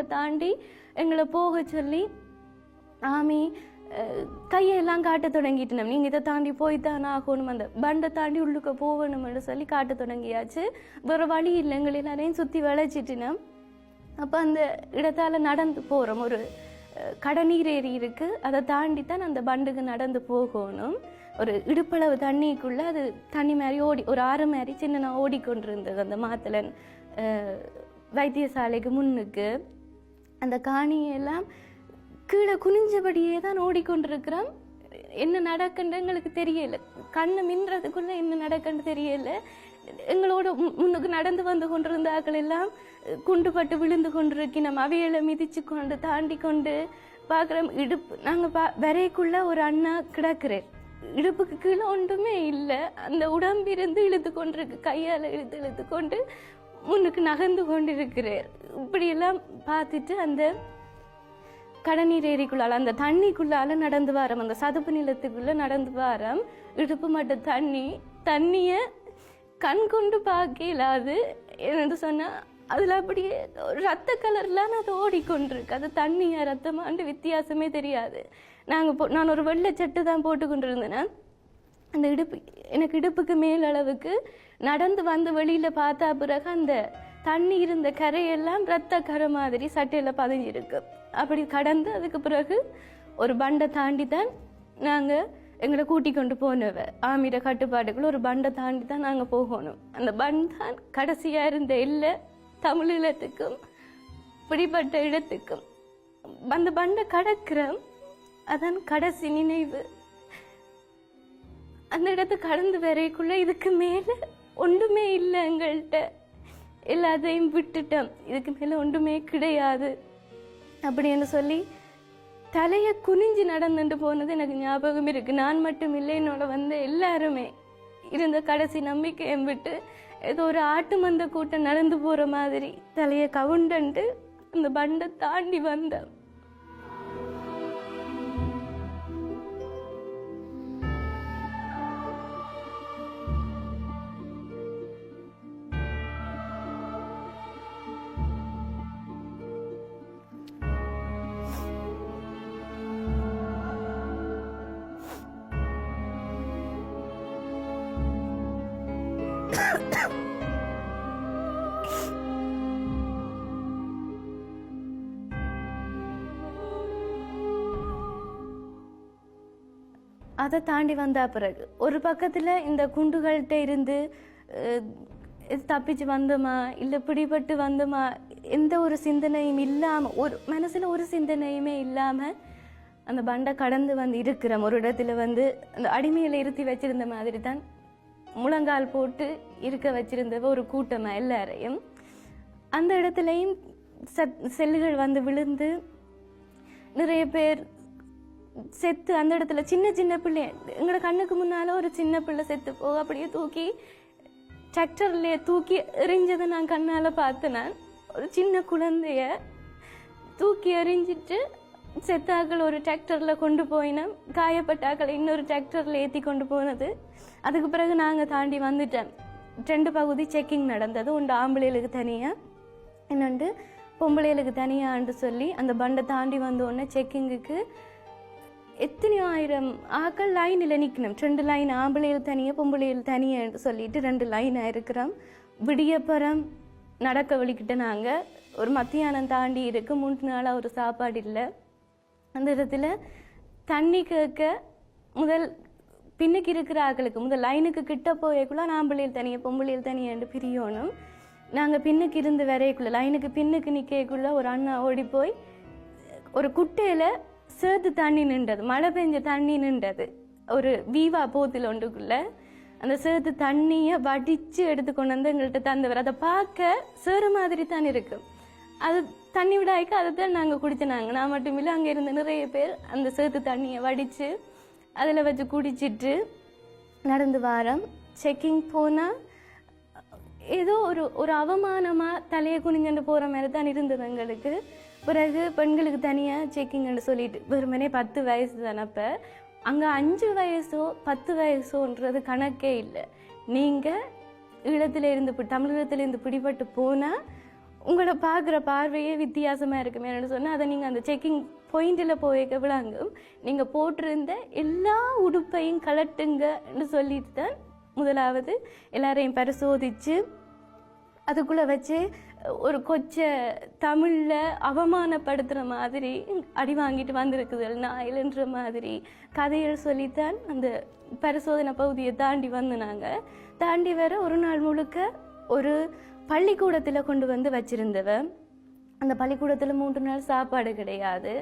அதை தாண்டி எங்களை போக சொல்லி ஆமி கையெல்லாம் காட்ட தொடங்கிட்டோம் நீங்கள் இதை தாண்டி போய்த்தான் ஆகணும். அந்த பண்டை தாண்டி உள்ளுக்க போகணும்னு சொல்லி காட்ட தொடங்கியாச்சு. வேற வழி இல்லை. எங்களை எல்லாரையும் சுத்தி வளைச்சிட்டினோம் அப்போ அந்த இடத்தால நடந்து போறோம். ஒரு கடநீர் ஏரி இருக்கு. அதை தாண்டி தான் அந்த பண்டுக்கு நடந்து போகணும். ஒரு இடுப்பளவு தண்ணிக்குள்ள அது தண்ணி மாதிரி ஓடி ஒரு ஆறு மாதிரி சின்ன ஓடிக்கொண்டிருந்தது அந்த மாத்தலன் வைத்தியசாலைக்கு முன்னுக்கு. அந்த காணியெல்லாம் கீழே குனிஞ்சபடியே தான் ஓடிக்கொண்டிருக்கிறோம் என்ன நடக்குன்னு எங்களுக்கு தெரியல. கண்ணு மின்றதுக்குள்ள என்ன நடக்குன்னு தெரியல. எங்களோட மு- முன்னுக்கு நடந்து வந்து கொண்டிருந்த ஆக்கள் எல்லாம் குண்டுபட்டு விழுந்து கொண்டிருக்கணும் அவையலை மிதிச்சு கொண்டு தாண்டி கொண்டு பார்க்குறோம். இடுப்பு நாங்கள் பா வரைக்குள்ள ஒரு அண்ணா கிடக்குறேன் இடுப்புக்கு கீழே ஒன்றுமே இல்லை. அந்த உடம்பிருந்து இழுத்து கொண்டிருக்கு கையால் இழுத்து இழுத்து கொண்டு முன்னுக்கு நகர்ந்து கொண்டிருக்கிறார் இப்படியெல்லாம் பார்த்துட்டு அந்த கடநீர் ஏரிக்குள்ளால அந்த தண்ணிக்குள்ளால நடந்து வாரம். அந்த சதுப்பு நிலத்துக்குள்ள நடந்து வாரம். இடுப்பு மட்டும் தண்ணி தண்ணிய கண் கொண்டு பார்க்க இல்லாது என்னது சொன்னா அதுல அப்படியே ரத்த கலர்லாம் அது ஓடிக்கொண்டிருக்கு. அது தண்ணியா ரத்தமாண்டு வித்தியாசமே தெரியாது. நாங்க போ- நான் ஒரு வெள்ளை சட்டு தான் போட்டு கொண்டிருந்தேன் அந்த இடுப்பு எனக்கு இடுப்புக்கு மேல் அளவுக்கு நடந்து வந்து வெளியில் பார்த்தா பிறகு அந்த தண்ணி இருந்த கரையெல்லாம் ரத்த கரை மாதிரி சட்டையில் பதிஞ்சிருக்கு அப்படி கடந்து அதுக்கு பிறகு ஒரு பண்டை தாண்டி தான் நாங்கள் எங்களை கூட்டி கொண்டு போனவ ஆமிர கட்டுப்பாடுகள் ஒரு பண்டை தாண்டி தான் நாங்கள் போகணும். அந்த பண்ட் தான் கடைசியாக இருந்த இல்லை தமிழீழத்துக்கும் பிடிப்பட்ட இடத்துக்கும். அந்த பண்டை கடக்கிற அதான் கடைசி நினைவு அந்த இடத்த கடந்து வரைக்குள்ள இதுக்கு மேல ஒன்றுமே இல்லை எங்கள்கிட்ட. எல்லாத்தையும் விட்டுட்டோம் இதுக்கு மேல ஒன்றுமே கிடையாது. அப்படின்னு சொல்லி தலையை குனிஞ்சு நடந்துட்டு போனது எனக்கு ஞாபகம் இருக்கு. நான் மட்டும் இல்லை என்னோட வந்து எல்லாருமே இருந்த கடைசி நம்பிக்கையை விட்டு ஏதோ ஒரு ஆட்டு மந்த கூட்டம் நடந்து போற மாதிரி தலையை கவுண்டன்ட்டு அந்த பண்டை தாண்டி வந்தேன். அதை தாண்டி வந்தா பிறகு ஒரு பக்கத்தில் இந்த குண்டுகள்கிட்ட இருந்து இது தப்பிச்சு வந்தோமா? இல்லை பிடிபட்டு வந்தோமா? எந்த ஒரு சிந்தனையும் இல்லாமல் ஒரு மனசில் ஒரு சிந்தனையுமே இல்லாமல் அந்த பண்டை கடந்து வந்து இருக்கிறோம் ஒரு இடத்துல வந்து அந்த அடிமையில் இருத்தி வச்சிருந்த மாதிரி தான் முழங்கால் போட்டு இருக்க வச்சிருந்த ஒரு கூட்டமாக எல்லாரையும் அந்த இடத்துலையும் சத் செல்லுகள் வந்து விழுந்து நிறைய பேர் செத்து அந்த இடத்துல சின்ன சின்ன பிள்ளை. எங்களோட கண்ணுக்கு முன்னால ஒரு சின்ன பிள்ளை செத்து போக அப்படியே தூக்கி டிராக்டர்லேயே தூக்கி எறிஞ்சதை நான் கண்ணால் பார்த்தேன். ஒரு சின்ன குழந்தைய தூக்கி எறிஞ்சிட்டு செத்தாக்கள் ஒரு டிராக்டரில் கொண்டு போயினோம் காயப்பட்டாக்களை இன்னொரு டிராக்டரில் ஏற்றி கொண்டு போனது. அதுக்கு பிறகு நாங்கள் தாண்டி வந்துட்டேன் ரெண்டு பகுதி செக்கிங் நடந்தது. உண்டு ஆம்பளைகளுக்கு தனியாக இன்னொன்று பொம்பளைகளுக்கு தனியான்னு சொல்லி அந்த பண்டை தாண்டி வந்த உடனே செக்கிங்குக்கு எத்தனையோ ஆயிரம் ஆக்கள் லைனில் நிற்கணும் ரெண்டு லைன் ஆம்பளையில் தனியாக பொம்பளையில் தனியான்னு சொல்லிட்டு ரெண்டு லைனாக இருக்கிறோம். விடியப்புறம் நடக்க வழிக்கிட்ட நாங்கள் ஒரு மத்தியானம் தாண்டி இருக்கு. மூன்று நாளாக ஒரு சாப்பாடு இல்லை. அந்த இடத்துல தண்ணி கேட்க முதல் பின்னுக்கு இருக்கிற ஆக்களுக்கு முதல் லைனுக்கு கிட்ட போயக்குள்ள ஆம்பளையில் தனியாக பொம்பளையில் தனியாண்டு பிரியணும். நாங்கள் பின்னுக்கு இருந்து வரையக்குள்ள லைனுக்கு பின்னுக்கு நிற்கக்குள்ள ஒரு அண்ணா ஓடி போய் ஒரு குட்டையில சேர்த்து தண்ணி நின்றது மழை பெஞ்ச தண்ணி நின்றது. ஒரு வீவா போத்தில் ஒன்றுக்குள்ள அந்த சேத்து தண்ணியை வடிச்சு எடுத்து கொண்டு வந்து எங்கள்கிட்ட தந்தவர். அதை பார்க்க சேறு மாதிரி தான் இருக்கு. அது தண்ணி விடாய்க்கு அதை தான் நாங்கள் குடிச்சினாங்க. நான் மட்டும் இல்லை அங்கே இருந்த நிறைய பேர் அந்த சேர்த்து தண்ணியை வடித்து அதில் வச்சு குடிச்சிட்டு நடந்து வாரம். செக்கிங் போனால் ஏதோ ஒரு ஒரு அவமானமாக தலையை குனிஞ்சுட்டு போகிற மாதிரி தான் இருந்தது எங்களுக்கு. பிறகு பெண்களுக்கு தனியாக செக்கிங்னு சொல்லிட்டு வெறுமனே பத்து வயசு தானப்போ அங்கே அஞ்சு வயசோ பத்து வயசோன்றது கணக்கே இல்லை. நீங்கள் ஈழத்தில் இருந்து தமிழகத்தில் இருந்து பிடிபட்டு போனால் உங்களை பார்க்குற பார்வையே வித்தியாசமாக இருக்குமே சொன்னால் அதை நீங்கள் அந்த செக்கிங் பாயிண்டில் போய்க்க விளாங்கும் நீங்கள் போட்டிருந்த எல்லா உடுப்பையும் கலட்டுங்கன்னு சொல்லிட்டு தான் முதலாவது எல்லாரையும் பரிசோதித்து அதுக்குள்ளே வச்சு ஒரு கொச்ச தமிழில் அவமானப்படுத்துகிற மாதிரி அடி வாங்கிட்டு வந்திருக்குது நாயில்ன்ற மாதிரி கதைகள் சொல்லித்தான் அந்த பரிசோதனை பகுதியை தாண்டி வந்து நாங்கள் தாண்டி வர ஒரு நாள் முழுக்க ஒரு பள்ளிக்கூடத்தில் கொண்டு வந்து வச்சிருந்தவ. அந்த பள்ளிக்கூடத்தில் மூன்று நாள் சாப்பாடு கிடையாது.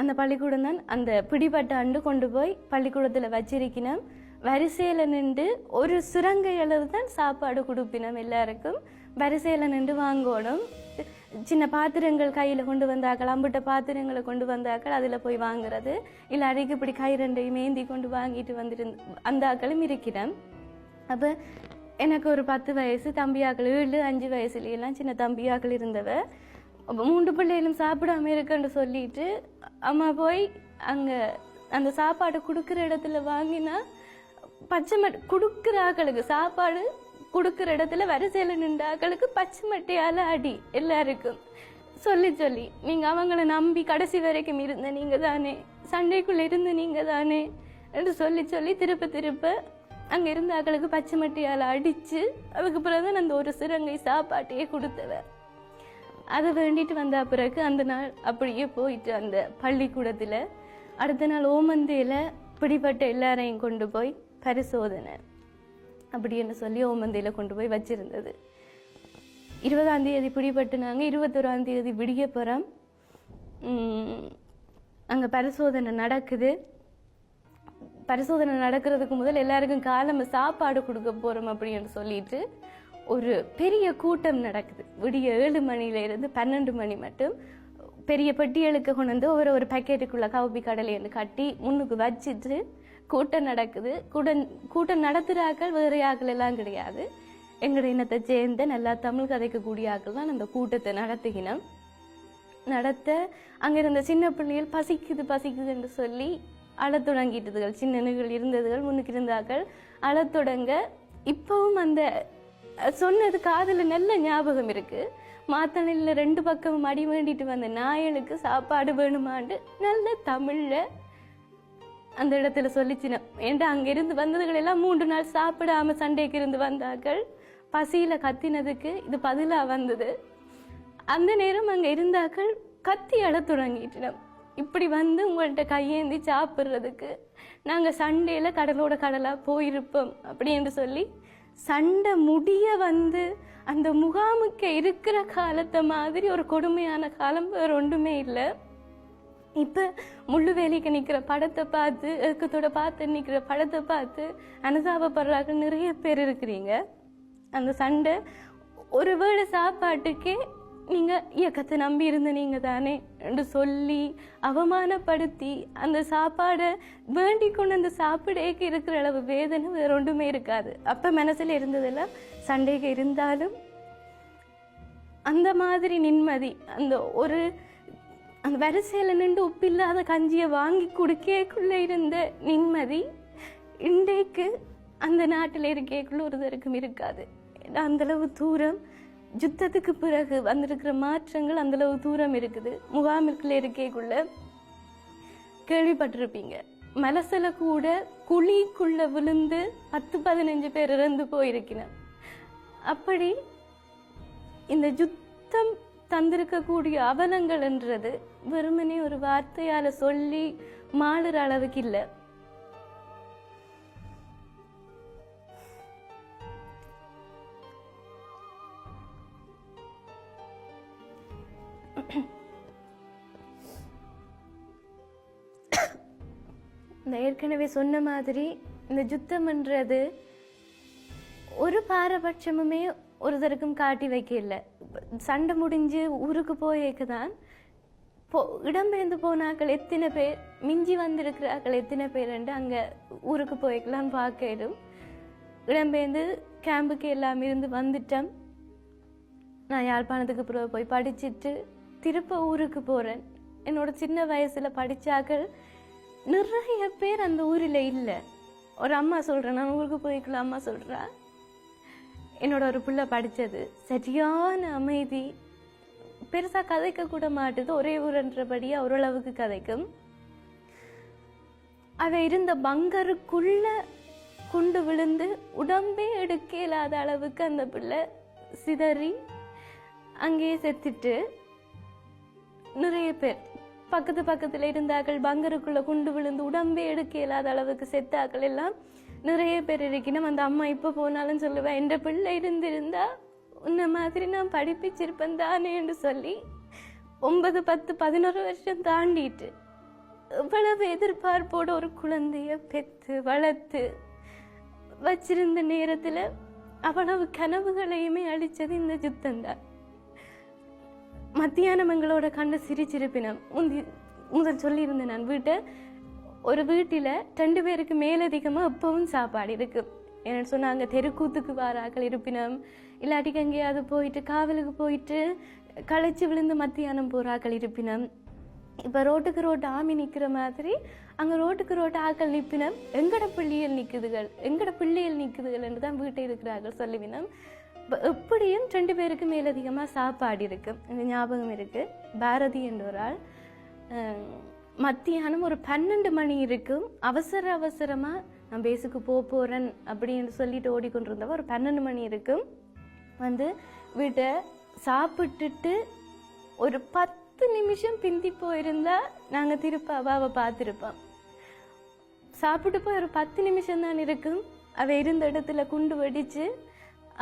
அந்த பள்ளிக்கூடம் தான் அந்த பிடிபட்ட ஆண்டு கொண்டு போய் பள்ளிக்கூடத்தில் வச்சிருக்கினோம். வரிசையில் நின்று ஒரு சுரங்க அளவு தான் சாப்பாடு கொடுப்பினோம் எல்லாருக்கும். வரிசையில் நின்று வாங்கணும். சின்ன பாத்திரங்கள் கையில் கொண்டு வந்தாக்கள் அம்பிட்ட பாத்திரங்களை கொண்டு வந்தாக்கள் அதில் போய் வாங்குறது. இல்லை அடிக்கு இப்படி கை ரெண்டையும் ஏந்தி கொண்டு வாங்கிட்டு வந்துட்டு அந்தாக்களும் இருக்கிறேன். அப்போ எனக்கு ஒரு பத்து வயசு தம்பியாக்கள் ஏழு அஞ்சு வயசுலையெல்லாம் சின்ன தம்பியாக்கள் இருந்தவ அப்ப மூன்று பிள்ளைகளும் சாப்பிடாம இருக்குன்னு சொல்லிட்டு அம்மா போய் அங்கே அந்த சாப்பாடு கொடுக்குற இடத்துல வாங்கினா பச்சை மட் கொடுக்குற ஆக்களுக்கு சாப்பாடு கொடுக்குற இடத்துல வரிசையில் நின்ற ஆக்களுக்கு பச்சை மட்டையால் அடி எல்லாருக்கும். சொல்லி சொல்லி. நீங்கள் அவங்கள நம்பி கடைசி வரைக்கும் இருந்த நீங்கள் தானே. சண்டைக்குள்ளே இருந்த நீங்கள் தானே. என்று சொல்லி சொல்லி திருப்ப திருப்ப அங்கே இருந்த ஆக்களுக்கு பச்சை மட்டையால் அடித்து அதுக்கு பிறகு தான் அந்த ஒரு சிறங்கை சாப்பாட்டையே கொடுத்தவன் அதை வேண்டிட்டு வந்த பிறகு அந்த நாள் அப்படியே போயிட்டு அந்த பள்ளிக்கூடத்தில். அடுத்த நாள் ஓமந்தையில் பிடிப்பட்ட எல்லாரையும் கொண்டு போய் பரிசோதனை. அப்படின்னு சொல்லி ஓமந்தையில் கொண்டு போய் வச்சிருந்தது. இருபதாம் தேதி பிடிபட்டுனாங்க இருபத்தொராம் தேதி விடிய போகிறோம் அங்கே பரிசோதனை நடக்குது. பரிசோதனை நடக்கிறதுக்கு முதல் எல்லாருக்கும் காலம் சாப்பாடு கொடுக்க போகிறோம் அப்படின்னு சொல்லிட்டு ஒரு பெரிய கூட்டம் நடக்குது. விடிய ஏழு மணில இருந்து பன்னெண்டு மணி மட்டும். பெரிய பெட்டியலுக்கு கொண்டு வந்து ஒரு ஒரு பேக்கெட்டுக்குள்ள கவுப்பி கடலைன்னு கட்டி முன்னுக்கு வச்சுட்டு கூட்டம் நடக்குது. கூட்டம் கூட்டம் நடத்துகிற ஆக்கள் வேறு ஆக்கள் எல்லாம் கிடையாது. எங்களோட இனத்தை சேர்ந்த நல்லா தமிழ் கதைக்கக்கூடிய ஆக்கள் தான் அந்த கூட்டத்தை நடத்துகினோம். நடத்த அங்கே இருந்த சின்ன பிள்ளைகள் பசிக்குது பசிக்குது என்று சொல்லி அழத் தொடங்கிட்டதுகள் சின்னனுகள் இருந்ததுகள் முன்னுக்கு இருந்தார்கள். அழத் தொடங்க இப்பவும் அந்த சொன்னது காதில் நல்ல ஞாபகம் இருக்குது மாத்தணையில் ரெண்டு பக்கமும் அடி வேண்டிட்டு வந்த நாயலுக்கு சாப்பாடு வேணுமாண்டு நல்ல தமிழில் அந்த இடத்துல சொல்லிச்சின ஏன்டா அங்கிருந்து வந்ததுகள் எல்லாம் மூன்று நாள் சாப்பிடாம சண்டைக்கு இருந்து வந்தார்கள்? பசியில கத்தினதுக்கு இது பதிலா வந்தது? அந்த நேரம் அங்க இருந்தாக்கள் கத்தி அழத் தொடங்கிட்டோம் இப்படி வந்து உங்கள்கிட்ட கையேந்தி சாப்பிட்றதுக்கு நாங்கள் சண்டையில் கடலோட கடலாக போயிருப்போம் அப்படின்னு சொல்லி சண்டை முடிய வந்து அந்த முகாமுக்கு இருக்கிற காலத்தை மாதிரி ஒரு கொடுமையான காலம் வேறு ஒன்றுமே இல்லை. இப்போ முள்ளு வேலைக்கு நிற்கிற படத்தை பார்த்து ஏக்கத்தோட பார்த்து நிற்கிற படத்தை பார்த்து அனுதாபப்படுறாங்க நிறைய பேர் இருக்கிறீங்க. அந்த சண்டை ஒரு வேளை சாப்பாட்டுக்கே நீங்கள் இயக்கத்தை நம்பி இருந்த நீங்கள் தானே என்று சொல்லி அவமானப்படுத்தி அந்த சாப்பாடை வேண்டி கொண்டு அந்த சாப்பிடேக்கு இருக்கிற அளவு வேதனை வேறு ஒன்றுமே இருக்காது. அப்போ மனசில் இருந்ததெல்லாம் சண்டைக்கு இருந்தாலும் அந்த மாதிரி நிம்மதி அந்த ஒரு அந்த வரிசையில் நின்று உப்பில்லாத கஞ்சியை வாங்கி குடிக்கக்குள்ள இருந்த நிம்மதி இன்றைக்கு அந்த நாட்டில் இருக்கேக்குள்ள ஒருத்தருக்கும் இருக்காது. ஏன்னா அந்தளவு தூரம் யுத்தத்துக்கு பிறகு வந்திருக்கிற மாற்றங்கள் அந்தளவு தூரம் இருக்குது. முகாமிற்குள்ள இருக்கக்குள்ள கேள்விப்பட்டிருப்பீங்க. மலசில கூட குழிக்குள்ள விழுந்து பத்து பதினஞ்சு பேர் இறந்து போயிருக்கிறேன் அப்படி இந்த யுத்தம் தந்திருக்கக்கூடிய அவலங்கள்ன்றது வெறுமனே ஒரு வார்த்தையால சொல்லி மாளுற அளவுக்கு இல்லை. இந்த ஏற்கனவே சொன்ன மாதிரி இந்த யுத்தம்ன்றது ஒரு பாரபட்சமுமே ஒருத்தருக்கும் காட்டி வைக்கல. சண்டை முடிஞ்சு ஊருக்கு போயேக்கு தான் போ இடம்பெயர்ந்து போனாக்கள் எத்தனை பேர்? மிஞ்சி வந்திருக்கிறார்கள். எத்தனை பேருன்ட்டு அங்கே ஊருக்கு போய்க்கலாம் பார்க்கலும் இடம்பெயர்ந்து கேம்புக்கு எல்லாம் இருந்து வந்துட்டோம். நான் யாழ்ப்பாணத்துக்கு பிறகு போய் படிச்சுட்டு திருப்ப ஊருக்கு போகிறேன் என்னோட சின்ன வயசில் படித்தாக்கள் நிறைய பேர் அந்த ஊரில் இல்லை. ஒரு அம்மா சொல்கிறேன் நான் ஊருக்கு போய்க்கலாம் அம்மா சொல்கிறா என்னோட ஒரு பிள்ளை படித்தது சரியான அமைதி. பெருசாக கதைக்க கூட மாட்டுது. ஒரே ஊரன்றபடி ஓரளவுக்கு கதைக்கும். அதை இருந்த பங்கருக்குள்ள குண்டு விழுந்து உடம்பே எடுக்க இல்லாத அளவுக்கு அந்த பிள்ளை சிதறி அங்கேயே செத்துட்டு நிறைய பேர் பக்கத்து பக்கத்தில் இருந்தார்கள். பங்கருக்குள்ள குண்டு விழுந்து உடம்பே எடுக்க இல்லாத அளவுக்கு செத்தாக்கள் எல்லாம் நிறைய பேர் இருக்கணும் அந்த அம்மா இப்போ போனாலும் சொல்லுவேன் என்ற பிள்ளை இருந்திருந்தா உன்னை மாதிரி நான் படிப்பிச்சிருப்பேன் தானே என்று சொல்லி ஒன்பது பத்து பதினோரு வருஷம் தாண்டிட்டு இவ்வளவு எதிர்பார்ப்போட ஒரு குழந்தைய பெற்று வளர்த்து வச்சிருந்த நேரத்தில் அவ்வளவு கனவுகளையுமே அழிச்சது இந்த யுத்தந்தான் மத்தியானம் எங்களோட கண்டு சிரிச்சிருப்பினம் முந்தி முதல் சொல்லியிருந்தேன் நான் வீட்டை ஒரு வீட்டில் ரெண்டு பேருக்கு மேலதிகமாக எப்பவும் சாப்பாடு இருக்கு. என்ன சொன்னாங்க தெருக்கூத்துக்கு வாராக்கள் இருப்பினம் இல்லாட்டிக்கு எங்கேயாவது போயிட்டு காவலுக்கு போயிட்டு களைச்சி விழுந்து மத்தியானம் போறாக்கள் இருப்பினம். இப்போ ரோட்டுக்கு ரோட்டு ஆமி நிற்கிற மாதிரி அங்கே ரோட்டுக்கு ரோட்டு ஆக்கள் நிற்பினம். எங்கட பிள்ளைகள் நிற்குதுகள் எங்கட பிள்ளைகள் நிற்குதுகள் என்று தான் வீட்டை இருக்கிறார்கள் சொல்லுவினம். இப்போ எப்படியும் ரெண்டு பேருக்கு மேலதிகமாக சாப்பாடு இருக்குது எங்கள் ஞாபகம் இருக்குது பாரதி என்ற ஒரு ஆள் மத்தியானம் ஒரு பன்னெண்டு மணி இருக்கும் அவசர அவசரமாக நான் பேசுக்கு போக போகிறேன் அப்படின்னு சொல்லிட்டு ஓடிக்கொண்டிருந்தவ ஒரு பன்னெண்டு மணி இருக்கும் வந்து வீட்டை சாப்பிட்டுட்டு ஒரு பத்து நிமிஷம் பிந்தி போயிருந்தா நாங்கள் திருப்ப அவாவை பார்த்துருப்போம். சாப்பிட்டு போய் ஒரு பத்து நிமிஷம் தான் இருக்கும். அவ இருந்த இடத்துல குண்டு வெடிச்சு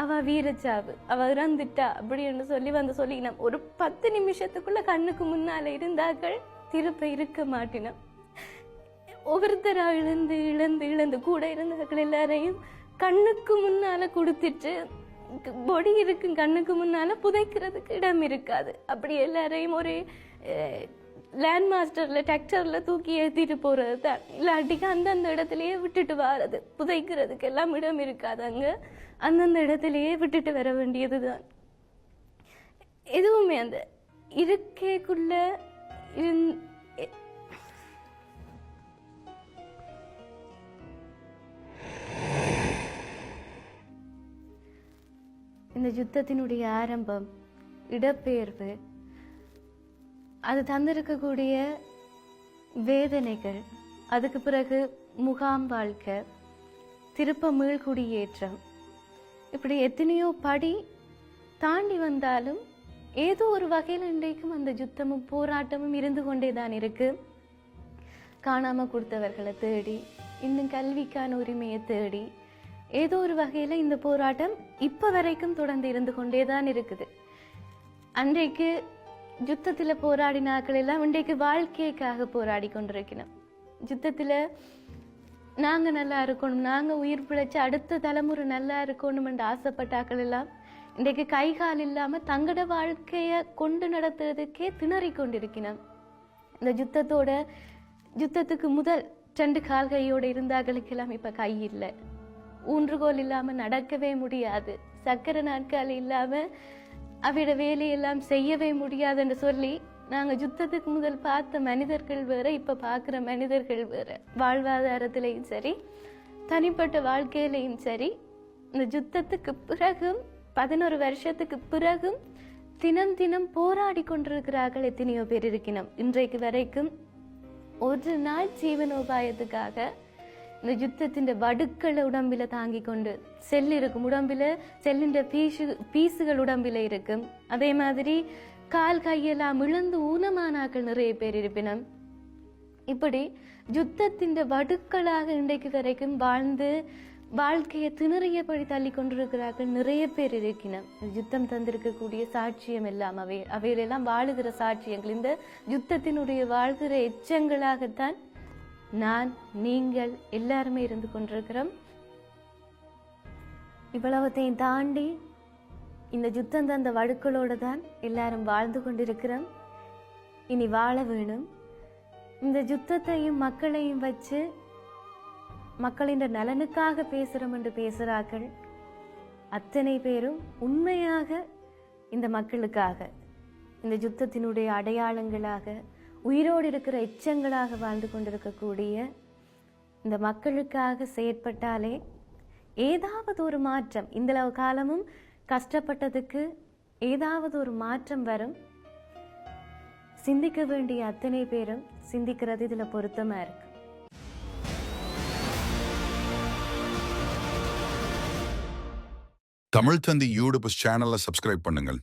அவ வீரச்சாவு. அவ இறந்துட்டா அப்படின்னு சொல்லி வந்து சொல்லிக்கினான் ஒரு பத்து நிமிஷத்துக்குள்ள கண்ணுக்கு முன்னால இருந்தாக்கள் திருப்ப இருக்க மாட்டினோம். ஒவ்வொருத்தரா இழந்து இழந்து இழந்து கூட இருந்தவர்கள் எல்லாரையும் கண்ணுக்கு முன்னால கொடுத்துட்டு பொடி இருக்கும் கண்ணுக்கு முன்னால் புதைக்கிறதுக்கு இடம் இருக்காது. அப்படி எல்லாரையும் ஒரு லேண்ட் மாஸ்டரில் டெக்டரில் தூக்கி ஏற்றிட்டு போகிறது தான் இல்லாட்டிக்கு அந்தந்த இடத்துலையே விட்டுட்டு வாரது. புதைக்கிறதுக்கு எல்லாம் இடம் இருக்காது அங்கே. அந்தந்த இடத்துலையே விட்டுட்டு வர வேண்டியது தான் எதுவுமே அந்த இருக்கைக்குள்ள இருந் இந்த யுத்தத்தினுடைய ஆரம்பம் இடப்பெயர்வு அது தந்திருக்கக்கூடிய வேதனைகள் அதுக்கு பிறகு முகாம் வாழ்க்கை திருப்ப மீள்குடியேற்றம் இப்படி எத்தனையோ படி தாண்டி வந்தாலும் ஏதோ ஒரு வகையில் இன்றைக்கும் அந்த யுத்தமும் போராட்டமும் இருந்து கொண்டே தான் இருக்கு. காணாமல் கொடுத்தவர்களை தேடி இன்னும் கல்விக்கான உரிமையை தேடி ஏதோ ஒரு வகையில் இந்த போராட்டம் இப்போ வரைக்கும் தொடர்ந்து இருந்து கொண்டே தான் இருக்குது. அன்றைக்கு யுத்தத்தில் போராடினாக்கள் எல்லாம் இன்றைக்கு வாழ்க்கைக்காக போராடி கொண்டிருக்கணும் யுத்தத்தில் நாங்கள் நல்லா இருக்கணும் நாங்கள் உயிர் பிழைச்சி அடுத்த தலைமுறை நல்லா இருக்கணும்னு ஆசைப்பட்டாக்கள் எல்லாம் இன்றைக்கு கை கால் இல்லாமல் தங்கட வாழ்க்கையை கொண்டு நடத்துறதுக்கே திணறி கொண்டிருக்கணும் இந்த யுத்தத்தோட யுத்தத்துக்கு முதல் ரெண்டு கால் இருந்தாக்களுக்கெல்லாம் இப்போ கை இல்லை. ஊன்றுகோல் இல்லாமல் நடக்கவே முடியாது. சக்கரை நாட்காலி இல்லாமல் அவையோட வேலையெல்லாம் செய்யவே முடியாதுன்னு சொல்லி நாங்கள் யுத்தத்துக்கு முதல் பார்த்த மனிதர்கள் வேற இப்போ பார்க்குற மனிதர்கள் வேற. வாழ்வாதாரத்திலையும் சரி தனிப்பட்ட வாழ்க்கையிலையும் சரி இந்த யுத்தத்துக்கு பிறகும் பதினோரு வருஷத்துக்கு பிறகும் தினம் தினம் போராடி கொண்டிருக்கிறார்கள் எத்தனையோ பேர் இருக்கணும் இன்றைக்கு வரைக்கும் ஒரு நாள் ஜீவனோபாயத்துக்காக இந்த யுத்தத்தின் வடுக்களை உடம்பில தாங்கி கொண்டு செல் இருக்கும் உடம்பில செல்லின்ற பீசு பீசுகள் உடம்பில இருக்கும். அதே மாதிரி கால் கையெல்லாம் இழந்து ஊனமானாக்கள் நிறைய பேர் இருப்பினம். இப்படி யுத்தத்தின் வடுக்களாக இன்றைக்கு வரைக்கும் வாழ்ந்து வாழ்க்கையை திணறியபடி தள்ளி கொண்டிருக்கிறார்கள் நிறைய பேர் இருக்கினர் யுத்தம் தந்திருக்கக்கூடிய சாட்சியம் எல்லாம் அவை அவையிலெல்லாம் வாழுகிற சாட்சியங்கள். இந்த யுத்தத்தினுடைய வாழ்கிற எச்சங்களாகத்தான் நான் நீங்கள் எல்லாருமே இருந்து கொண்டிருக்கிறோம். இவ்வளவத்தையும் தாண்டி இந்த யுத்தம் தந்த வழுக்களோடு தான் எல்லாரும் வாழ்ந்து கொண்டிருக்கிறோம். இனி வாழ வேணும். இந்த யுத்தத்தையும் மக்களையும் வச்சு மக்களின் நலனுக்காக பேசுகிறோம் என்று பேசுகிறார்கள் அத்தனை பேரும் உண்மையாக இந்த மக்களுக்காக இந்த யுத்தத்தினுடைய அடையாளங்களாக உயிரோடு இருக்கிற எச்சங்களாக வாழ்ந்து கொண்டிருக்கக்கூடிய இந்த மக்களுக்காக செயற்பட்டாலே ஏதாவது ஒரு மாற்றம் இந்த காலமும் கஷ்டப்பட்டதுக்கு ஏதாவது ஒரு மாற்றம் வரும். சிந்திக்க வேண்டிய அத்தனை பேரும் சிந்திக்கிறது இதுல பொருத்தமா இருக்கு. தமிழ் தந்தி யூடியூப் சேனலை சப்ஸ்கிரைப் பண்ணுங்கள்.